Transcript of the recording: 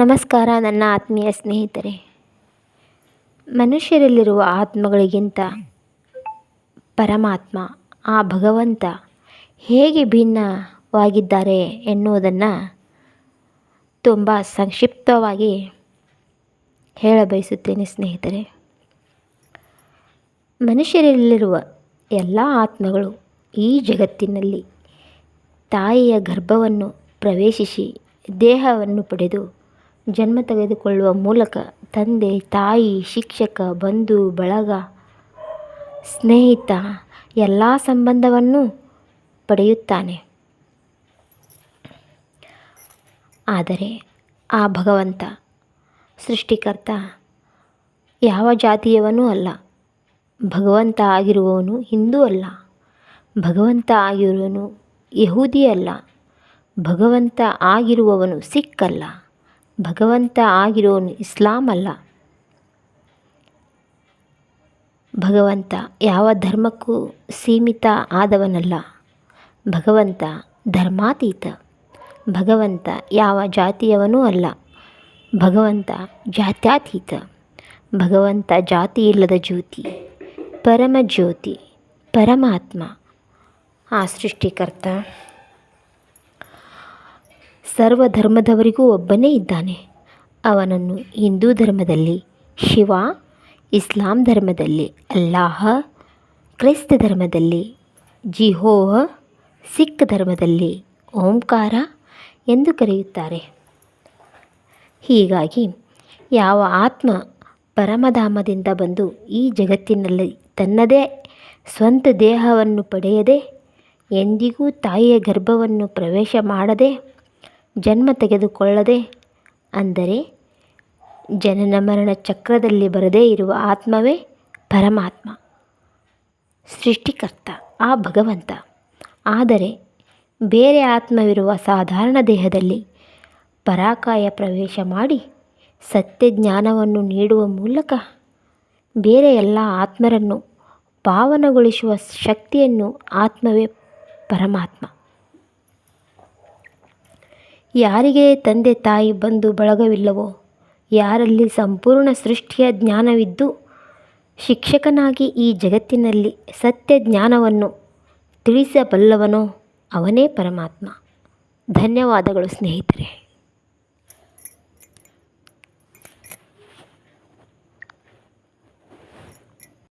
ನಮಸ್ಕಾರ, ನನ್ನ ಆತ್ಮೀಯ ಸ್ನೇಹಿತರೆ. ಮನುಷ್ಯರಲ್ಲಿರುವ ಆತ್ಮಗಳಿಗಿಂತ ಪರಮಾತ್ಮ, ಆ ಭಗವಂತ ಹೇಗೆ ಭಿನ್ನವಾಗಿದ್ದಾರೆ ಎನ್ನುವುದನ್ನು ತುಂಬ ಸಂಕ್ಷಿಪ್ತವಾಗಿ ಹೇಳಬಯಸುತ್ತೇನೆ ಸ್ನೇಹಿತರೆ. ಮನುಷ್ಯರಲ್ಲಿರುವ ಎಲ್ಲ ಆತ್ಮಗಳು ಈ ಜಗತ್ತಿನಲ್ಲಿ ತಾಯಿಯ ಗರ್ಭವನ್ನು ಪ್ರವೇಶಿಸಿ ದೇಹವನ್ನು ಪಡೆದು ಜನ್ಮ ತೆಗೆದುಕೊಳ್ಳುವ ಮೂಲಕ ತಂದೆ, ತಾಯಿ, ಶಿಕ್ಷಕ, ಬಂಧು, ಬಳಗ, ಸ್ನೇಹಿತ ಎಲ್ಲ ಸಂಬಂಧವನ್ನು ಪಡೆಯುತ್ತಾನೆ. ಆದರೆ ಆ ಭಗವಂತ, ಸೃಷ್ಟಿಕರ್ತ ಯಾವ ಜಾತಿಯವನೂ ಅಲ್ಲ. ಭಗವಂತ ಆಗಿರುವವನು ಹಿಂದೂ ಅಲ್ಲ. ಭಗವಂತ ಆಗಿರುವವನು ಯಹೂದಿ ಅಲ್ಲ. ಭಗವಂತ ಆಗಿರುವವನು ಸಿಖ್ ಅಲ್ಲ. ಭಗವಂತ ಆಗಿರೋನು ಇಸ್ಲಾಂ ಅಲ್ಲ. ಭಗವಂತ ಯಾವ ಧರ್ಮಕ್ಕೂ ಸೀಮಿತ ಆದವನಲ್ಲ. ಭಗವಂತ ಧರ್ಮಾತೀತ. ಭಗವಂತ ಯಾವ ಜಾತಿಯವನೂ ಅಲ್ಲ. ಭಗವಂತ ಜಾತ್ಯಾತೀತ. ಭಗವಂತ ಜಾತಿ ಇಲ್ಲದ ಜ್ಯೋತಿ. ಪರಮ ಜ್ಯೋತಿ, ಪರಮಾತ್ಮ. ಆ ಸೃಷ್ಟಿಕರ್ತ ಸರ್ವ ಧರ್ಮದವರಿಗೂ ಒಬ್ಬನೇ ಇದ್ದಾನೆ. ಅವನನ್ನು ಹಿಂದೂ ಧರ್ಮದಲ್ಲಿ ಶಿವ, ಇಸ್ಲಾಂ ಧರ್ಮದಲ್ಲಿ ಅಲ್ಲಾಹ, ಕ್ರೈಸ್ತ ಧರ್ಮದಲ್ಲಿ ಜಿಹೋಹ, ಸಿಖ್ ಧರ್ಮದಲ್ಲಿ ಓಂಕಾರ ಎಂದು ಕರೆಯುತ್ತಾರೆ. ಹೀಗಾಗಿ ಯಾವ ಆತ್ಮ ಪರಮಧಾಮದಿಂದ ಬಂದು ಈ ಜಗತ್ತಿನಲ್ಲಿ ತನ್ನದೇ ಸ್ವಂತ ದೇಹವನ್ನು ಪಡೆಯದೆ, ಎಂದಿಗೂ ತಾಯಿಯ ಗರ್ಭವನ್ನು ಪ್ರವೇಶ ಮಾಡದೆ ಜನ್ಮ ತೆಗೆದುಕೊಳ್ಳದೆ ಅಂದರೆ ಜನನ ಮರಣ ಚಕ್ರದಲ್ಲಿ ಬರದೇ ಇರುವ ಆತ್ಮವೇ ಪರಮಾತ್ಮ. ಸೃಷ್ಟಿಕರ್ತ, ಆ ಭಗವಂತ. ಆದರೆ ಬೇರೆ ಆತ್ಮವಿರುವ ಸಾಧಾರಣ ದೇಹದಲ್ಲಿ ಪರಾಕಾಯ ಪ್ರವೇಶ ಮಾಡಿ ಸತ್ಯ ಜ್ಞಾನವನ್ನು ನೀಡುವ ಮೂಲಕ ಬೇರೆ ಎಲ್ಲ ಆತ್ಮರನ್ನು ಪಾವನಗೊಳಿಸುವ ಶಕ್ತಿಯನ್ನು ಆತ್ಮವೇ ಪರಮಾತ್ಮ. ಯಾರಿಗೆ ತಂದೆ ತಾಯಿ ಬಂದು ಬಳಗವಿಲ್ಲವೋ? ಯಾರಲ್ಲಿ ಸಂಪೂರ್ಣ ಸೃಷ್ಟಿಯ ಜ್ಞಾನವಿದ್ದು, ಶಿಕ್ಷಕನಾಗಿ ಈ ಜಗತ್ತಿನಲ್ಲಿ ಸತ್ಯ ಜ್ಞಾನವನ್ನು ತಿಳಿಸಬಲ್ಲವನೋ ಅವನೇ ಪರಮಾತ್ಮ. ಧನ್ಯವಾದಗಳು ಸ್ನೇಹಿತರೆ.